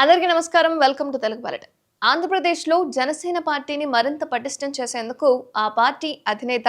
అందరికీ నమస్కారం. Welcome to Telugu బలట ఆంధ్రప్రదేశ్లో జనసేన పార్టీని మరింత పటిష్టం చేసేందుకు ఆ పార్టీ అధినేత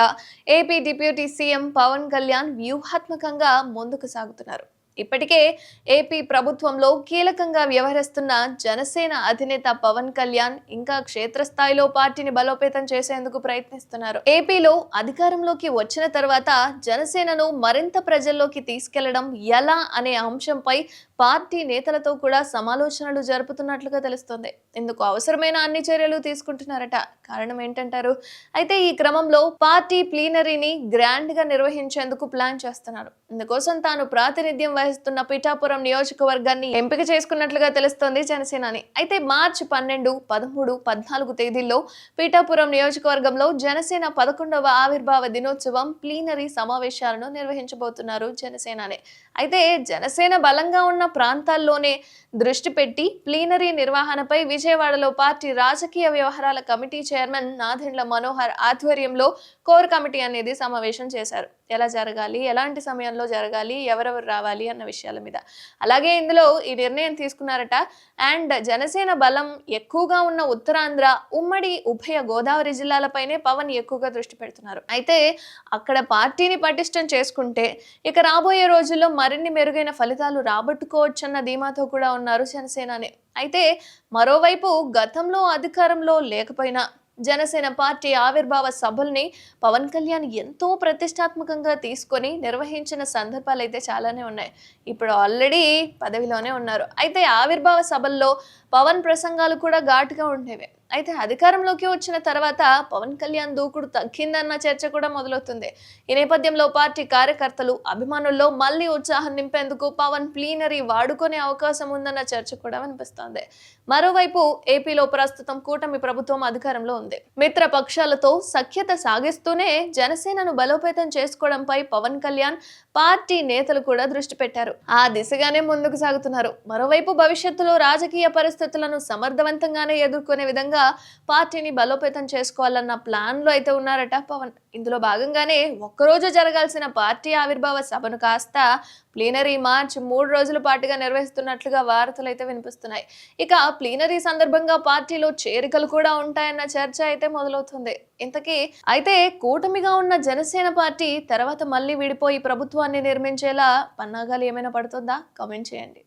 AP deputy CM Pavan Kalyan వ్యూహాత్మకంగా ముందుకు సాగుతున్నారు. ఇప్పటికే ఏపీ ప్రభుత్వంలో కీలకంగా వ్యవహరిస్తున్న జనసేన అధినేత పవన్ కళ్యాణ్ ఇంకా క్షేత్రస్థాయిలో పార్టీని బలోపేతం చేసేందుకు ప్రయత్నిస్తున్నారు. ఏపీలో అధికారంలోకి వచ్చిన తర్వాత జనసేనను మరింత ప్రజల్లోకి తీసుకెళ్ళడం ఎలా అనే అంశంపై పార్టీ నేతలతో కూడా సమాలోచనలు జరుపుతున్నట్లుగా తెలుస్తోంది. ఇందుకు అవసరమైన అన్ని చర్యలు తీసుకుంటున్నారట. కారణం ఏంటంటారు? అయితే ఈ క్రమంలో పార్టీ ప్లీనరీని గ్రాండ్గా నిర్వహించేందుకు ప్లాన్ చేస్తున్నారు. ఇందుకోసం తాను ప్రాతినిధ్యం వహిస్తున్న పిఠాపురం నియోజకవర్గాన్ని ఎంపిక చేసుకున్నట్లుగా తెలుస్తోంది జనసేనని. అయితే మార్చి పన్నెండు పదమూడు పద్నాలుగు తేదీల్లో పీఠాపురం నియోజకవర్గంలో జనసేన పదకొండవ ఆవిర్భావ దినోత్సవం ప్లీనరీ సమావేశాలను నిర్వహించబోతున్నారు జనసేనని. అయితే జనసేన బలంగా ఉన్న ప్రాంతాల్లోనే దృష్టి పెట్టి ప్లీనరీ నిర్వహణపై విజయవాడలో పార్టీ రాజకీయ వ్యవహారాల కమిటీ చైర్మన్ నాదెండ్ల మనోహర్ ఆధ్వర్యంలో కోర్ కమిటీ అనేది సమావేశం చేశారు. ఎలా జరగాలి? ఎలాంటి సమయంలో జరగాలి? ఎవరెవరు రావాలి? అన్న విషయాల మీద. అలాగే ఇందులో ఈ నిర్ణయం తీసుకున్నారట. అండ్ జనసేన బలం ఎక్కువగా ఉన్న ఉత్తరాంధ్ర ఉమ్మడి ఉభయ గోదావరి జిల్లాలపైనే పవన్ ఎక్కువగా దృష్టి పెడుతున్నారు. అయితే అక్కడ పార్టీని పటిష్టం చేసుకుంటే ఇక రాబోయే రోజుల్లో మరిన్ని మెరుగైన ఫలితాలు రాబట్టుకోవచ్చన్న ధీమాతో కూడా ఉన్నారు జనసేననే. అయితే మరోవైపు గతంలో అధికారంలో లేకపోయినా జనసేన పార్టీ ఆవిర్భావ సభల్ని పవన్ కళ్యాణ్ ఎంతో ప్రతిష్టాత్మకంగా తీసుకొని నిర్వహించిన సందర్భాలు అయితే చాలానే ఉన్నాయి. ఇప్పుడు ఆల్రెడీ పదవిలోనే ఉన్నారు. అయితే ఆవిర్భావ సభల్లో పవన్ ప్రసంగాలు కూడా ఘాటుగా ఉండేవి. అయితే అధికారంలోకి వచ్చిన తర్వాత పవన్ కళ్యాణ్ దూకుడు తగ్గిందన్న చర్చ కూడా మొదలవుతుంది. ఈ నేపథ్యంలో పార్టీ కార్యకర్తలు అభిమానుల్లో మళ్ళీ ఉత్సాహం నింపేందుకు పవన్ ప్లీనరీ వాడుకునే అవకాశం ఉందన్న చర్చ కూడా వినిపిస్తోంది. మరోవైపు ఏపీలో ప్రస్తుతం కూటమి ప్రభుత్వం అధికారంలో ఉంది. మిత్ర పక్షాలతో సఖ్యత సాగిస్తూనే జనసేనను బలోపేతం చేసుకోవడంపై పవన్ కళ్యాణ్ పార్టీ నేతలు కూడా దృష్టి పెట్టారు. ఆ దిశగానే ముందుకు సాగుతున్నారు. మరోవైపు భవిష్యత్తులో రాజకీయ పరిస్థితి పరిస్థితులను సమర్థవంతంగానే ఎదుర్కొనే విధంగా పార్టీని బలోపేతం చేసుకోవాలన్న ప్లాన్లో అయితే ఉన్నారట పవన్. ఇందులో భాగంగానే ఒక్కరోజు జరగాల్సిన పార్టీ ఆవిర్భావ సభను కాస్త ప్లీనరీ మార్చ్ మూడు రోజుల పాటుగా నిర్వహిస్తున్నట్లుగా వార్తలు అయితే వినిపిస్తున్నాయి. ఇక ప్లీనరీ సందర్భంగా పార్టీలో చేరికలు కూడా ఉంటాయన్న చర్చ అయితే మొదలవుతుంది. ఇంతకీ అయితే కూటమిగా ఉన్న జనసేన పార్టీ తర్వాత మళ్ళీ విడిపోయి ప్రభుత్వాన్ని నిర్మించేలా పన్నాగాలు ఏమైనా పడుతుందా? కామెంట్ చేయండి.